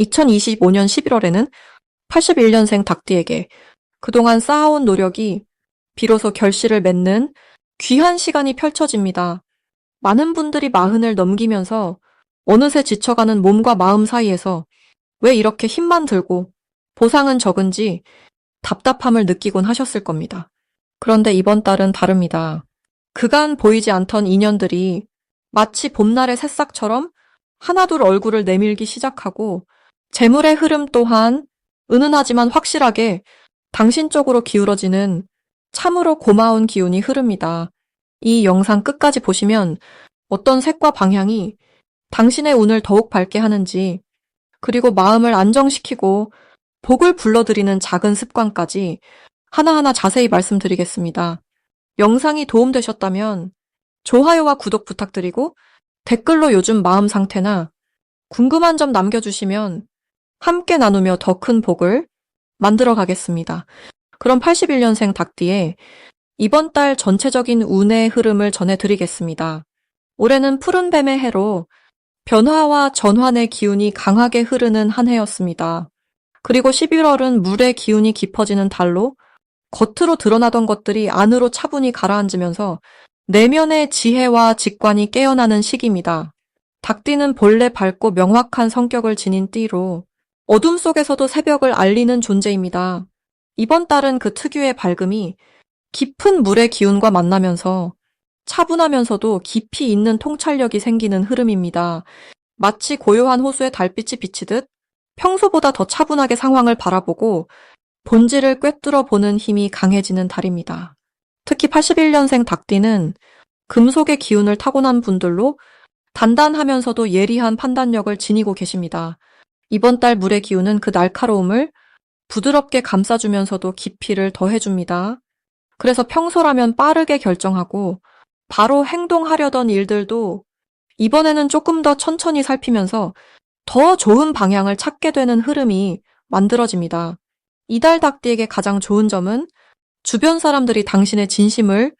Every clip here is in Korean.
2025년 11월에는 81년생 닭띠에게 그동안 쌓아온 노력이 비로소 결실을 맺는 귀한 시간이 펼쳐집니다. 많은 분들이 마흔을 넘기면서 어느새 지쳐가는 몸과 마음 사이에서 왜 이렇게 힘만 들고 보상은 적은지 답답함을 느끼곤 하셨을 겁니다. 그런데 이번 달은 다릅니다. 그간 보이지 않던 인연들이 마치 봄날의 새싹처럼 하나둘 얼굴을 내밀기 시작하고 재물의 흐름 또한 은은하지만 확실하게 당신 쪽으로 기울어지는 참으로 고마운 기운이 흐릅니다. 이 영상 끝까지 보시면 어떤 색과 방향이 당신의 운을 더욱 밝게 하는지, 그리고 마음을 안정시키고 복을 불러들이는 작은 습관까지 하나하나 자세히 말씀드리겠습니다. 영상이 도움되셨다면 좋아요와 구독 부탁드리고 댓글로 요즘 마음 상태나 궁금한 점 남겨주시면 함께 나누며 더 큰 복을 만들어 가겠습니다. 그럼 81년생 닭띠의 이번 달 전체적인 운의 흐름을 전해드리겠습니다. 올해는 푸른 뱀의 해로 변화와 전환의 기운이 강하게 흐르는 한 해였습니다. 그리고 11월은 물의 기운이 깊어지는 달로 겉으로 드러나던 것들이 안으로 차분히 가라앉으면서 내면의 지혜와 직관이 깨어나는 시기입니다. 닭띠는 본래 밝고 명확한 성격을 지닌 띠로 어둠 속에서도 새벽을 알리는 존재입니다. 이번 달은 그 특유의 밝음이 깊은 물의 기운과 만나면서 차분하면서도 깊이 있는 통찰력이 생기는 흐름입니다. 마치 고요한 호수에 달빛이 비치듯 평소보다 더 차분하게 상황을 바라보고 본질을 꿰뚫어 보는 힘이 강해지는 달입니다. 특히 81년생 닭띠는 금속의 기운을 타고난 분들로 단단하면서도 예리한 판단력을 지니고 계십니다. 이번 달 물의 기운은 그 날카로움을 부드럽게 감싸주면서도 깊이를 더해줍니다. 그래서 평소라면 빠르게 결정하고 바로 행동하려던 일들도 이번에는 조금 더 천천히 살피면서 더 좋은 방향을 찾게 되는 흐름이 만들어집니다. 이달 닭띠에게 가장 좋은 점은 주변 사람들이 당신의 진심을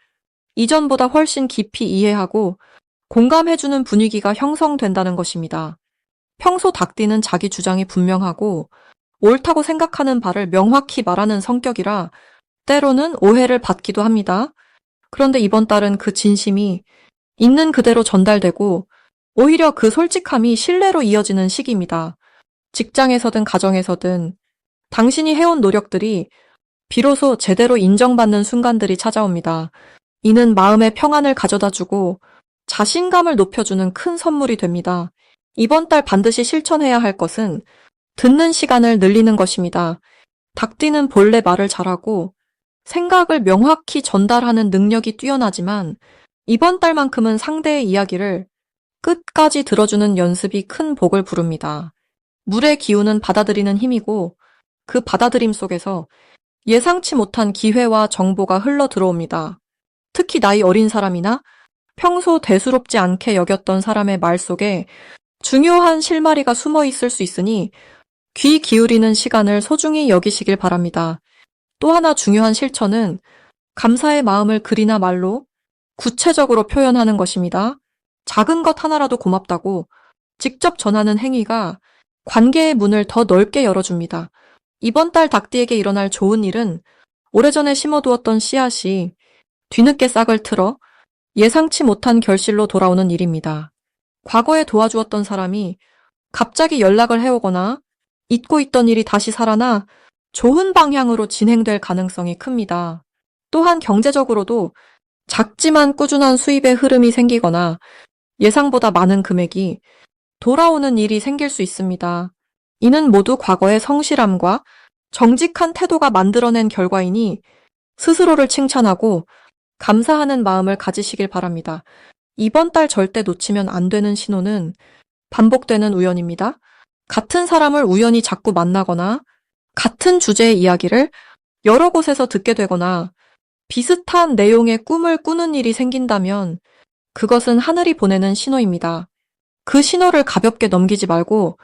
이전보다 훨씬 깊이 이해하고 공감해주는 분위기가 형성된다는 것입니다. 평소 닭띠는 자기 주장이 분명하고 옳다고 생각하는 바를 명확히 말하는 성격이라 때로는 오해를 받기도 합니다. 그런데 이번 달은 그 진심이 있는 그대로 전달되고 오히려 그 솔직함이 신뢰로 이어지는 시기입니다. 직장에서든 가정에서든 당신이 해온 노력들이 비로소 제대로 인정받는 순간들이 찾아옵니다. 이는 마음의 평안을 가져다 주고 자신감을 높여주는 큰 선물이 됩니다. 이번 달 반드시 실천해야 할 것은 듣는 시간을 늘리는 것입니다. 닭띠는 본래 말을 잘하고 생각을 명확히 전달하는 능력이 뛰어나지만 이번 달만큼은 상대의 이야기를 끝까지 들어주는 연습이 큰 복을 부릅니다. 물의 기운은 받아들이는 힘이고 그 받아들임 속에서 예상치 못한 기회와 정보가 흘러 들어옵니다. 특히 나이 어린 사람이나 평소 대수롭지 않게 여겼던 사람의 말 속에 중요한 실마리가 숨어 있을 수 있으니 귀 기울이는 시간을 소중히 여기시길 바랍니다. 또 하나 중요한 실천은 감사의 마음을 글이나 말로 구체적으로 표현하는 것입니다. 작은 것 하나라도 고맙다고 직접 전하는 행위가 관계의 문을 더 넓게 열어줍니다. 이번 달 닭띠에게 일어날 좋은 일은 오래전에 심어두었던 씨앗이 뒤늦게 싹을 틀어 예상치 못한 결실로 돌아오는 일입니다. 과거에 도와주었던 사람이 갑자기 연락을 해오거나 잊고 있던 일이 다시 살아나 좋은 방향으로 진행될 가능성이 큽니다. 또한 경제적으로도 작지만 꾸준한 수입의 흐름이 생기거나 예상보다 많은 금액이 돌아오는 일이 생길 수 있습니다. 이는 모두 과거의 성실함과 정직한 태도가 만들어낸 결과이니 스스로를 칭찬하고 감사하는 마음을 가지시길 바랍니다. 이번 달 절대 놓치면 안 되는 신호는 반복되는 우연입니다. 같은 사람을 우연히 자꾸 만나거나 같은 주제의 이야기를 여러 곳에서 듣게 되거나 비슷한 내용의 꿈을 꾸는 일이 생긴다면 그것은 하늘이 보내는 신호입니다. 그 신호를 가볍게 넘기지 말고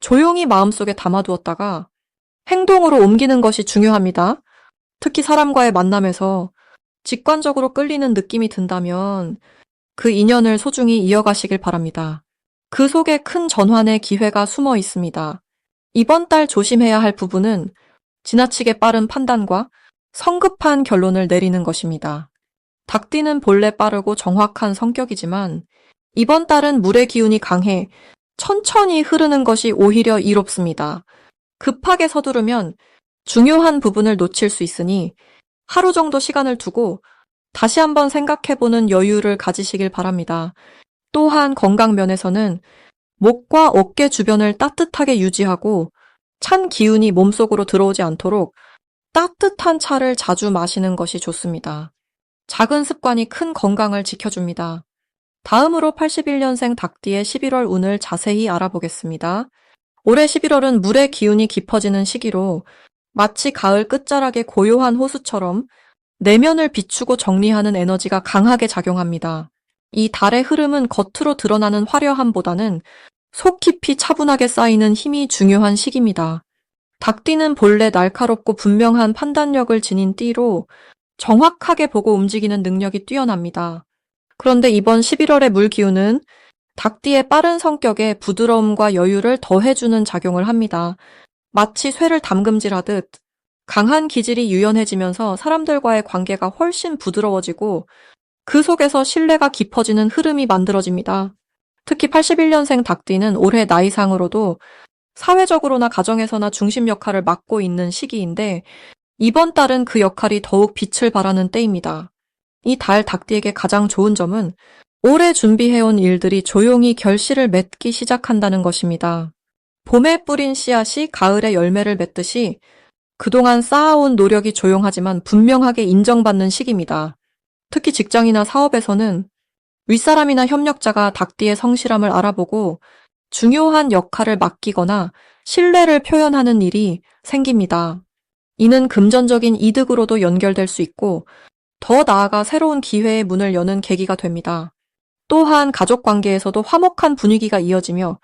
조용히 마음속에 담아두었다가 행동으로 옮기는 것이 중요합니다. 특히 사람과의 만남에서 직관적으로 끌리는 느낌이 든다면 그 인연을 소중히 이어가시길 바랍니다. 그 속에 큰 전환의 기회가 숨어 있습니다. 이번 달 조심해야 할 부분은 지나치게 빠른 판단과 성급한 결론을 내리는 것입니다. 닭띠는 본래 빠르고 정확한 성격이지만 이번 달은 물의 기운이 강해 천천히 흐르는 것이 오히려 이롭습니다. 급하게 서두르면 중요한 부분을 놓칠 수 있으니 하루 정도 시간을 두고 다시 한번 생각해보는 여유를 가지시길 바랍니다. 또한 건강 면에서는 목과 어깨 주변을 따뜻하게 유지하고 찬 기운이 몸속으로 들어오지 않도록 따뜻한 차를 자주 마시는 것이 좋습니다. 작은 습관이 큰 건강을 지켜줍니다. 다음으로 81년생 닭띠의 11월 운을 자세히 알아보겠습니다. 올해 11월은 물의 기운이 깊어지는 시기로 마치 가을 끝자락의 고요한 호수처럼 내면을 비추고 정리하는 에너지가 강하게 작용합니다. 이 달의 흐름은 겉으로 드러나는 화려함보다는 속 깊이 차분하게 쌓이는 힘이 중요한 시기입니다. 닭띠는 본래 날카롭고 분명한 판단력을 지닌 띠로 정확하게 보고 움직이는 능력이 뛰어납니다. 그런데 이번 11월의 물 기운은 닭띠의 빠른 성격에 부드러움과 여유를 더해주는 작용을 합니다. 마치 쇠를 담금질하듯 강한 기질이 유연해지면서 사람들과의 관계가 훨씬 부드러워지고 그 속에서 신뢰가 깊어지는 흐름이 만들어집니다. 특히 81년생 닭띠는 올해 나이상으로도 사회적으로나 가정에서나 중심 역할을 맡고 있는 시기인데 이번 달은 그 역할이 더욱 빛을 발하는 때입니다. 이 달 닭띠에게 가장 좋은 점은 오래 준비해온 일들이 조용히 결실을 맺기 시작한다는 것입니다. 봄에 뿌린 씨앗이 가을에 열매를 맺듯이 그동안 쌓아온 노력이 조용하지만 분명하게 인정받는 시기입니다. 특히 직장이나 사업에서는 윗사람이나 협력자가 닭띠의 성실함을 알아보고 중요한 역할을 맡기거나 신뢰를 표현하는 일이 생깁니다. 이는 금전적인 이득으로도 연결될 수 있고 더 나아가 새로운 기회의 문을 여는 계기가 됩니다. 또한 가족 관계에서도 화목한 분위기가 이어지며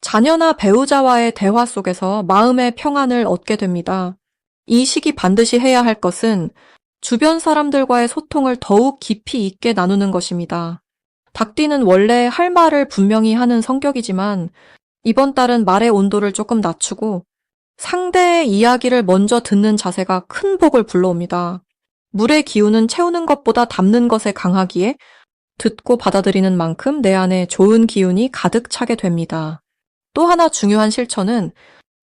자녀나 배우자와의 대화 속에서 마음의 평안을 얻게 됩니다. 이 시기 반드시 해야 할 것은 주변 사람들과의 소통을 더욱 깊이 있게 나누는 것입니다. 닭띠는 원래 할 말을 분명히 하는 성격이지만 이번 달은 말의 온도를 조금 낮추고 상대의 이야기를 먼저 듣는 자세가 큰 복을 불러옵니다. 물의 기운은 채우는 것보다 담는 것에 강하기에 듣고 받아들이는 만큼 내 안에 좋은 기운이 가득 차게 됩니다. 또 하나 중요한 실천은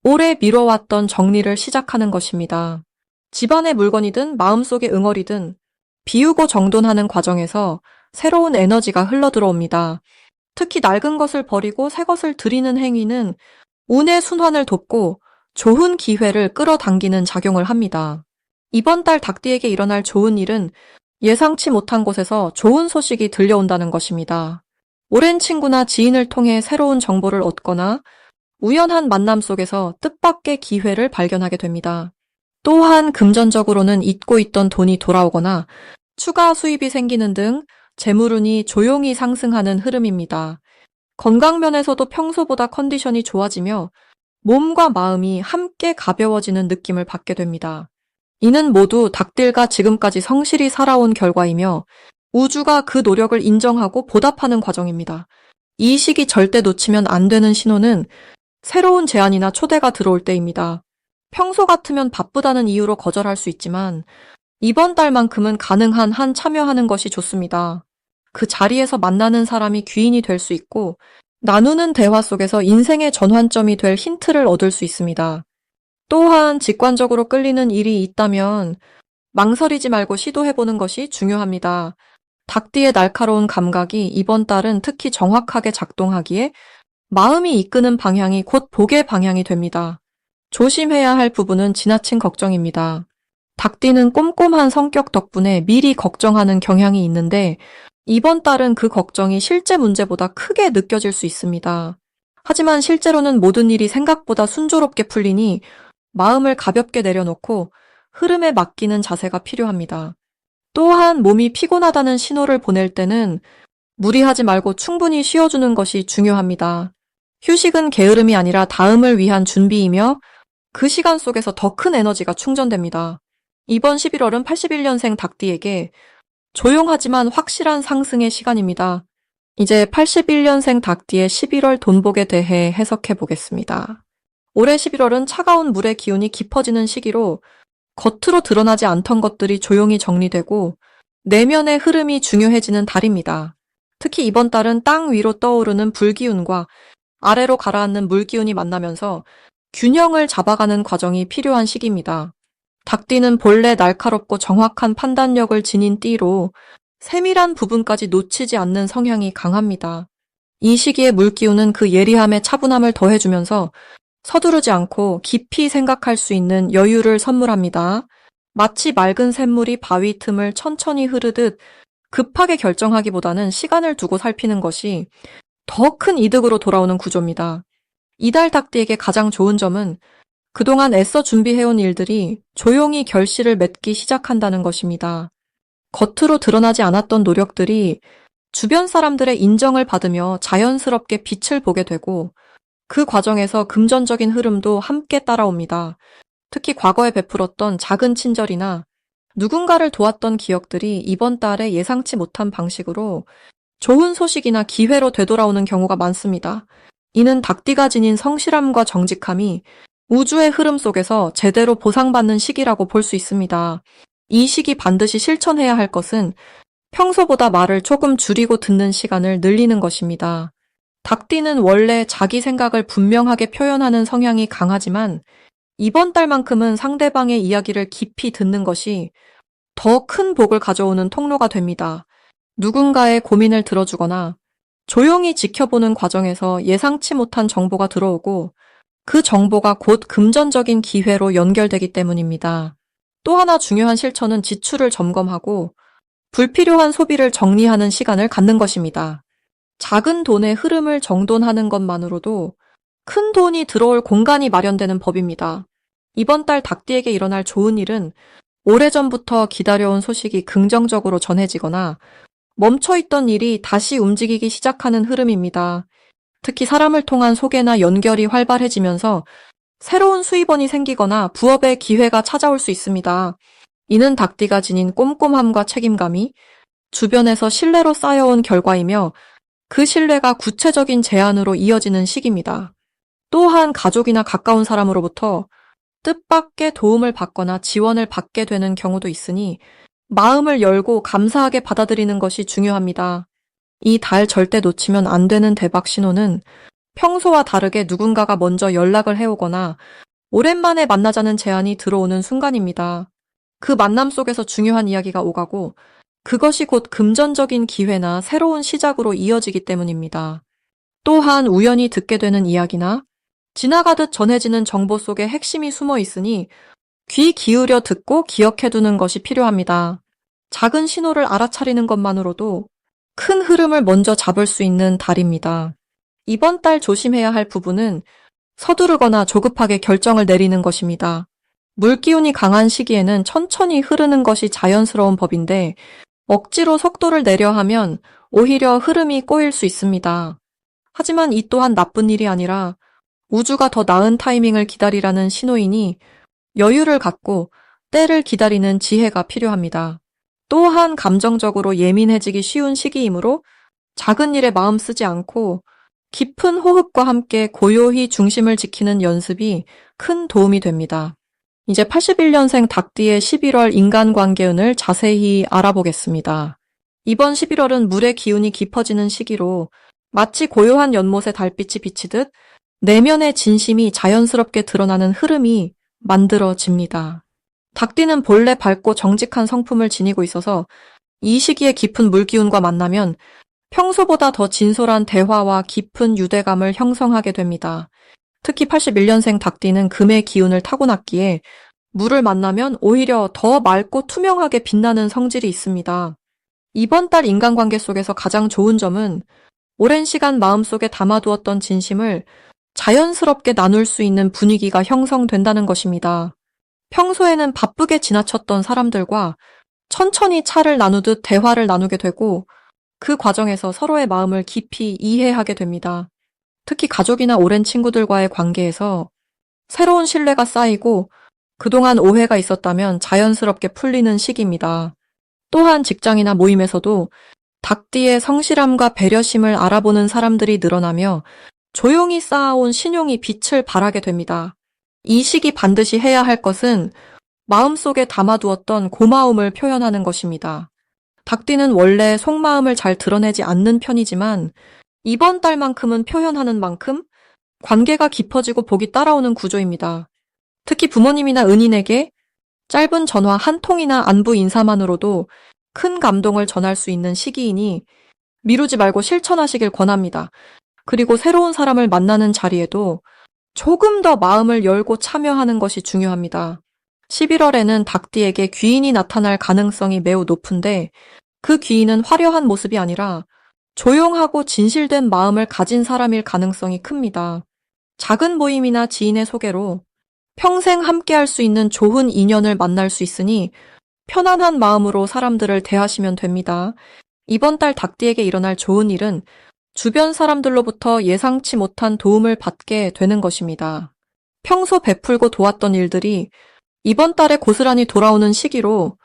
오래 미뤄왔던 정리를 시작하는 것입니다. 집안의 물건이든 마음속의 응어리든 비우고 정돈하는 과정에서 새로운 에너지가 흘러 들어옵니다. 특히 낡은 것을 버리고 새 것을 들이는 행위는 운의 순환을 돕고 좋은 기회를 끌어당기는 작용을 합니다. 이번 달 닭띠에게 일어날 좋은 일은 예상치 못한 곳에서 좋은 소식이 들려온다는 것입니다. 오랜 친구나 지인을 통해 새로운 정보를 얻거나 우연한 만남 속에서 뜻밖의 기회를 발견하게 됩니다. 또한 금전적으로는 잊고 있던 돈이 돌아오거나 추가 수입이 생기는 등 재물운이 조용히 상승하는 흐름입니다. 건강 면에서도 평소보다 컨디션이 좋아지며 몸과 마음이 함께 가벼워지는 느낌을 받게 됩니다. 이는 모두 닭들과 지금까지 성실히 살아온 결과이며 우주가 그 노력을 인정하고 보답하는 과정입니다. 이 시기 절대 놓치면 안 되는 신호는 새로운 제안이나 초대가 들어올 때입니다. 평소 같으면 바쁘다는 이유로 거절할 수 있지만 이번 달만큼은 가능한 한 참여하는 것이 좋습니다. 그 자리에서 만나는 사람이 귀인이 될 수 있고 나누는 대화 속에서 인생의 전환점이 될 힌트를 얻을 수 있습니다. 또한 직관적으로 끌리는 일이 있다면 망설이지 말고 시도해보는 것이 중요합니다. 닭띠의 날카로운 감각이 이번 달은 특히 정확하게 작동하기에 마음이 이끄는 방향이 곧 복의 방향이 됩니다. 조심해야 할 부분은 지나친 걱정입니다. 닭띠는 꼼꼼한 성격 덕분에 미리 걱정하는 경향이 있는데 이번 달은 그 걱정이 실제 문제보다 크게 느껴질 수 있습니다. 하지만 실제로는 모든 일이 생각보다 순조롭게 풀리니 마음을 가볍게 내려놓고 흐름에 맡기는 자세가 필요합니다. 또한 몸이 피곤하다는 신호를 보낼 때는 무리하지 말고 충분히 쉬어주는 것이 중요합니다. 휴식은 게으름이 아니라 다음을 위한 준비이며 그 시간 속에서 더 큰 에너지가 충전됩니다. 이번 11월은 81년생 닭띠에게 조용하지만 확실한 상승의 시간입니다. 이제 81년생 닭띠의 11월 돈복에 대해 해석해 보겠습니다. 올해 11월은 차가운 물의 기운이 깊어지는 시기로 겉으로 드러나지 않던 것들이 조용히 정리되고 내면의 흐름이 중요해지는 달입니다. 특히 이번 달은 땅 위로 떠오르는 불기운과 아래로 가라앉는 물기운이 만나면서 균형을 잡아가는 과정이 필요한 시기입니다. 닭띠는 본래 날카롭고 정확한 판단력을 지닌 띠로 세밀한 부분까지 놓치지 않는 성향이 강합니다. 이 시기의 물기운은 그 예리함에 차분함을 더해주면서 서두르지 않고 깊이 생각할 수 있는 여유를 선물합니다. 마치 맑은 샘물이 바위 틈을 천천히 흐르듯 급하게 결정하기보다는 시간을 두고 살피는 것이 더 큰 이득으로 돌아오는 구조입니다. 이달 닭띠에게 가장 좋은 점은 그동안 애써 준비해온 일들이 조용히 결실을 맺기 시작한다는 것입니다. 겉으로 드러나지 않았던 노력들이 주변 사람들의 인정을 받으며 자연스럽게 빛을 보게 되고 그 과정에서 금전적인 흐름도 함께 따라옵니다. 특히 과거에 베풀었던 작은 친절이나 누군가를 도왔던 기억들이 이번 달에 예상치 못한 방식으로 좋은 소식이나 기회로 되돌아오는 경우가 많습니다. 이는 닭띠가 지닌 성실함과 정직함이 우주의 흐름 속에서 제대로 보상받는 시기라고 볼 수 있습니다. 이 시기 반드시 실천해야 할 것은 평소보다 말을 조금 줄이고 듣는 시간을 늘리는 것입니다. 닭띠는 원래 자기 생각을 분명하게 표현하는 성향이 강하지만 이번 달만큼은 상대방의 이야기를 깊이 듣는 것이 더 큰 복을 가져오는 통로가 됩니다. 누군가의 고민을 들어주거나 조용히 지켜보는 과정에서 예상치 못한 정보가 들어오고 그 정보가 곧 금전적인 기회로 연결되기 때문입니다. 또 하나 중요한 실천은 지출을 점검하고 불필요한 소비를 정리하는 시간을 갖는 것입니다. 작은 돈의 흐름을 정돈하는 것만으로도 큰 돈이 들어올 공간이 마련되는 법입니다. 이번 달 닭띠에게 일어날 좋은 일은 오래전부터 기다려온 소식이 긍정적으로 전해지거나 멈춰있던 일이 다시 움직이기 시작하는 흐름입니다. 특히 사람을 통한 소개나 연결이 활발해지면서 새로운 수입원이 생기거나 부업의 기회가 찾아올 수 있습니다. 이는 닭띠가 지닌 꼼꼼함과 책임감이 주변에서 신뢰로 쌓여온 결과이며 그 신뢰가 구체적인 제안으로 이어지는 시기입니다. 또한 가족이나 가까운 사람으로부터 뜻밖의 도움을 받거나 지원을 받게 되는 경우도 있으니 마음을 열고 감사하게 받아들이는 것이 중요합니다. 이 달 절대 놓치면 안 되는 대박 신호는 평소와 다르게 누군가가 먼저 연락을 해오거나 오랜만에 만나자는 제안이 들어오는 순간입니다. 그 만남 속에서 중요한 이야기가 오가고 그것이 곧 금전적인 기회나 새로운 시작으로 이어지기 때문입니다. 또한 우연히 듣게 되는 이야기나 지나가듯 전해지는 정보 속에 핵심이 숨어 있으니 귀 기울여 듣고 기억해두는 것이 필요합니다. 작은 신호를 알아차리는 것만으로도 큰 흐름을 먼저 잡을 수 있는 달입니다. 이번 달 조심해야 할 부분은 서두르거나 조급하게 결정을 내리는 것입니다. 물기운이 강한 시기에는 천천히 흐르는 것이 자연스러운 법인데 억지로 속도를 내려 하면 오히려 흐름이 꼬일 수 있습니다. 하지만 이 또한 나쁜 일이 아니라 우주가 더 나은 타이밍을 기다리라는 신호이니 여유를 갖고 때를 기다리는 지혜가 필요합니다. 또한 감정적으로 예민해지기 쉬운 시기이므로 작은 일에 마음 쓰지 않고 깊은 호흡과 함께 고요히 중심을 지키는 연습이 큰 도움이 됩니다. 이제 81년생 닭띠의 11월 인간관계운을 자세히 알아보겠습니다. 이번 11월은 물의 기운이 깊어지는 시기로 마치 고요한 연못에 달빛이 비치듯 내면의 진심이 자연스럽게 드러나는 흐름이 만들어집니다. 닭띠는 본래 밝고 정직한 성품을 지니고 있어서 이 시기에 깊은 물기운과 만나면 평소보다 더 진솔한 대화와 깊은 유대감을 형성하게 됩니다. 특히 81년생 닭띠는 금의 기운을 타고났기에 물을 만나면 오히려 더 맑고 투명하게 빛나는 성질이 있습니다. 이번 달 인간관계 속에서 가장 좋은 점은 오랜 시간 마음속에 담아두었던 진심을 자연스럽게 나눌 수 있는 분위기가 형성된다는 것입니다. 평소에는 바쁘게 지나쳤던 사람들과 천천히 차를 나누듯 대화를 나누게 되고 그 과정에서 서로의 마음을 깊이 이해하게 됩니다. 특히 가족이나 오랜 친구들과의 관계에서 새로운 신뢰가 쌓이고 그동안 오해가 있었다면 자연스럽게 풀리는 시기입니다. 또한 직장이나 모임에서도 닭띠의 성실함과 배려심을 알아보는 사람들이 늘어나며 조용히 쌓아온 신용이 빛을 발하게 됩니다. 이 시기 반드시 해야 할 것은 마음속에 담아두었던 고마움을 표현하는 것입니다. 닭띠는 원래 속마음을 잘 드러내지 않는 편이지만 이번 달만큼은 표현하는 만큼 관계가 깊어지고 복이 따라오는 구조입니다. 특히 부모님이나 은인에게 짧은 전화 한 통이나 안부 인사만으로도 큰 감동을 전할 수 있는 시기이니 미루지 말고 실천하시길 권합니다. 그리고 새로운 사람을 만나는 자리에도 조금 더 마음을 열고 참여하는 것이 중요합니다. 11월에는 닭띠에게 귀인이 나타날 가능성이 매우 높은데 그 귀인은 화려한 모습이 아니라 조용하고 진실된 마음을 가진 사람일 가능성이 큽니다. 작은 모임이나 지인의 소개로 평생 함께 할 수 있는 좋은 인연을 만날 수 있으니 편안한 마음으로 사람들을 대하시면 됩니다. 이번 달 닭띠에게 일어날 좋은 일은 주변 사람들로부터 예상치 못한 도움을 받게 되는 것입니다. 평소 베풀고 도왔던 일들이 이번 달에 고스란히 돌아오는 시기로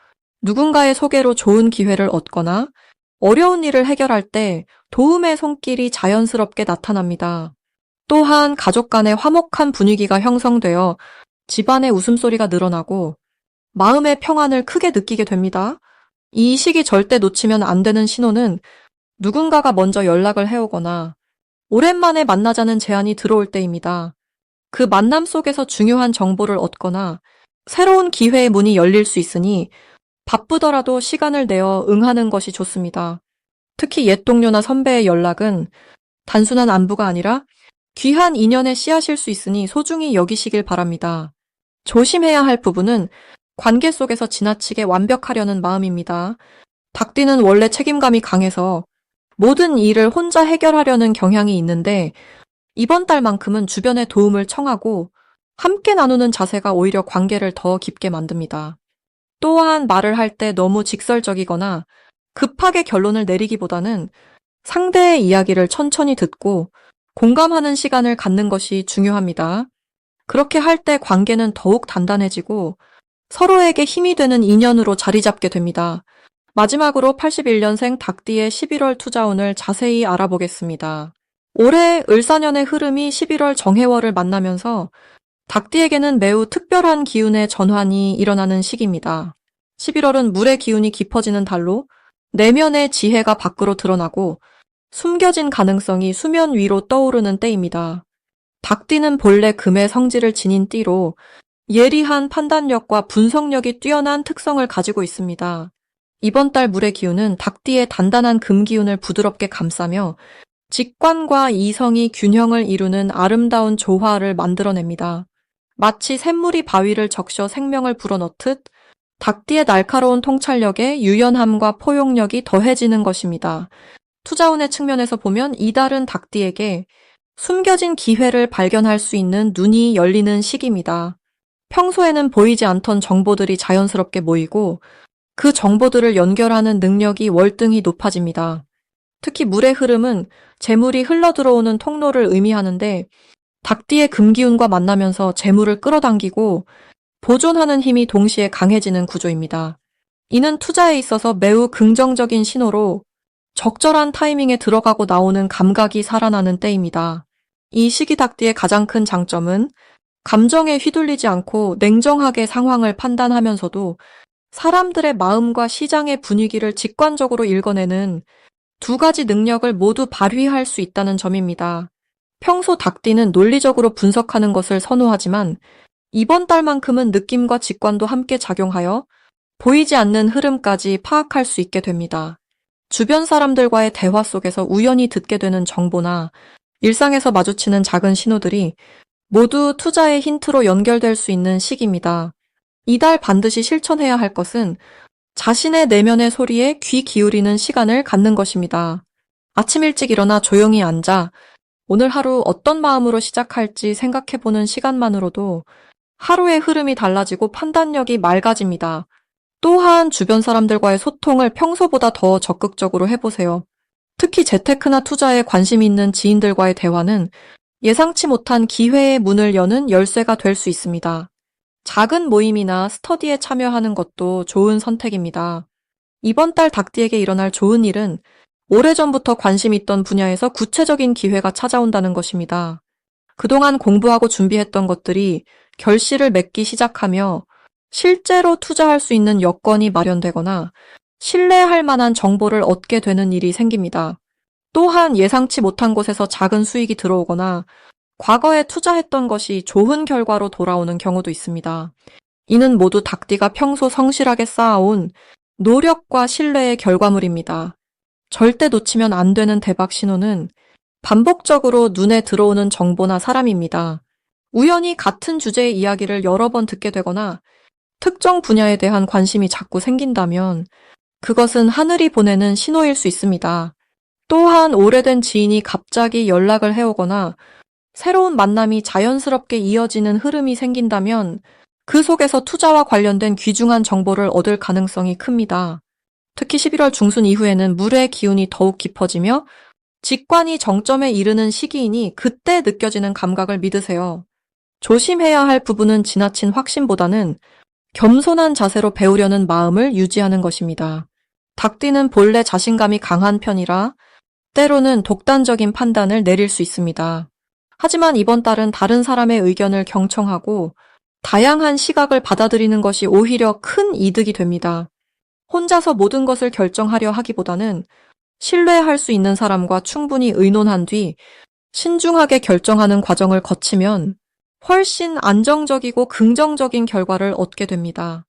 누군가의 소개로 좋은 기회를 얻거나 어려운 일을 해결할 때 도움의 손길이 자연스럽게 나타납니다. 또한 가족 간의 화목한 분위기가 형성되어 집안의 웃음소리가 늘어나고 마음의 평안을 크게 느끼게 됩니다. 이 시기 절대 놓치면 안 되는 신호는 누군가가 먼저 연락을 해오거나 오랜만에 만나자는 제안이 들어올 때입니다. 그 만남 속에서 중요한 정보를 얻거나 새로운 기회의 문이 열릴 수 있으니 바쁘더라도 시간을 내어 응하는 것이 좋습니다. 특히 옛 동료나 선배의 연락은 단순한 안부가 아니라 귀한 인연의 씨앗일 수 있으니 소중히 여기시길 바랍니다. 조심해야 할 부분은 관계 속에서 지나치게 완벽하려는 마음입니다. 닭띠는 원래 책임감이 강해서 모든 일을 혼자 해결하려는 경향이 있는데 이번 달만큼은 주변의 도움을 청하고 함께 나누는 자세가 오히려 관계를 더 깊게 만듭니다. 또한 말을 할 때 너무 직설적이거나 급하게 결론을 내리기보다는 상대의 이야기를 천천히 듣고 공감하는 시간을 갖는 것이 중요합니다. 그렇게 할 때 관계는 더욱 단단해지고 서로에게 힘이 되는 인연으로 자리 잡게 됩니다. 마지막으로 81년생 닭띠의 11월 투자운을 자세히 알아보겠습니다. 올해 을사년의 흐름이 11월 정해월을 만나면서 닭띠에게는 매우 특별한 기운의 전환이 일어나는 시기입니다. 11월은 물의 기운이 깊어지는 달로 내면의 지혜가 밖으로 드러나고 숨겨진 가능성이 수면 위로 떠오르는 때입니다. 닭띠는 본래 금의 성질을 지닌 띠로 예리한 판단력과 분석력이 뛰어난 특성을 가지고 있습니다. 이번 달 물의 기운은 닭띠의 단단한 금 기운을 부드럽게 감싸며 직관과 이성이 균형을 이루는 아름다운 조화를 만들어냅니다. 마치 샘물이 바위를 적셔 생명을 불어넣듯 닭띠의 날카로운 통찰력에 유연함과 포용력이 더해지는 것입니다. 투자운의 측면에서 보면 이달은 닭띠에게 숨겨진 기회를 발견할 수 있는 눈이 열리는 시기입니다. 평소에는 보이지 않던 정보들이 자연스럽게 모이고 그 정보들을 연결하는 능력이 월등히 높아집니다. 특히 물의 흐름은 재물이 흘러들어오는 통로를 의미하는데 닭띠의 금기운과 만나면서 재물을 끌어당기고 보존하는 힘이 동시에 강해지는 구조입니다. 이는 투자에 있어서 매우 긍정적인 신호로 적절한 타이밍에 들어가고 나오는 감각이 살아나는 때입니다. 이 시기 닭띠의 가장 큰 장점은 감정에 휘둘리지 않고 냉정하게 상황을 판단하면서도 사람들의 마음과 시장의 분위기를 직관적으로 읽어내는 두 가지 능력을 모두 발휘할 수 있다는 점입니다. 평소 닭띠는 논리적으로 분석하는 것을 선호하지만 이번 달만큼은 느낌과 직관도 함께 작용하여 보이지 않는 흐름까지 파악할 수 있게 됩니다. 주변 사람들과의 대화 속에서 우연히 듣게 되는 정보나 일상에서 마주치는 작은 신호들이 모두 투자의 힌트로 연결될 수 있는 시기입니다. 이달 반드시 실천해야 할 것은 자신의 내면의 소리에 귀 기울이는 시간을 갖는 것입니다. 아침 일찍 일어나 조용히 앉아 오늘 하루 어떤 마음으로 시작할지 생각해보는 시간만으로도 하루의 흐름이 달라지고 판단력이 맑아집니다. 또한 주변 사람들과의 소통을 평소보다 더 적극적으로 해보세요. 특히 재테크나 투자에 관심 있는 지인들과의 대화는 예상치 못한 기회의 문을 여는 열쇠가 될 수 있습니다. 작은 모임이나 스터디에 참여하는 것도 좋은 선택입니다. 이번 달 닭띠에게 일어날 좋은 일은 오래전부터 관심 있던 분야에서 구체적인 기회가 찾아온다는 것입니다. 그동안 공부하고 준비했던 것들이 결실을 맺기 시작하며 실제로 투자할 수 있는 여건이 마련되거나 신뢰할 만한 정보를 얻게 되는 일이 생깁니다. 또한 예상치 못한 곳에서 작은 수익이 들어오거나 과거에 투자했던 것이 좋은 결과로 돌아오는 경우도 있습니다. 이는 모두 닭띠가 평소 성실하게 쌓아온 노력과 신뢰의 결과물입니다. 절대 놓치면 안 되는 대박 신호는 반복적으로 눈에 들어오는 정보나 사람입니다. 우연히 같은 주제의 이야기를 여러 번 듣게 되거나 특정 분야에 대한 관심이 자꾸 생긴다면 그것은 하늘이 보내는 신호일 수 있습니다. 또한 오래된 지인이 갑자기 연락을 해오거나 새로운 만남이 자연스럽게 이어지는 흐름이 생긴다면 그 속에서 투자와 관련된 귀중한 정보를 얻을 가능성이 큽니다. 특히 11월 중순 이후에는 물의 기운이 더욱 깊어지며 직관이 정점에 이르는 시기이니 그때 느껴지는 감각을 믿으세요. 조심해야 할 부분은 지나친 확신보다는 겸손한 자세로 배우려는 마음을 유지하는 것입니다. 닭띠는 본래 자신감이 강한 편이라 때로는 독단적인 판단을 내릴 수 있습니다. 하지만 이번 달은 다른 사람의 의견을 경청하고 다양한 시각을 받아들이는 것이 오히려 큰 이득이 됩니다. 혼자서 모든 것을 결정하려 하기보다는 신뢰할 수 있는 사람과 충분히 의논한 뒤 신중하게 결정하는 과정을 거치면 훨씬 안정적이고 긍정적인 결과를 얻게 됩니다.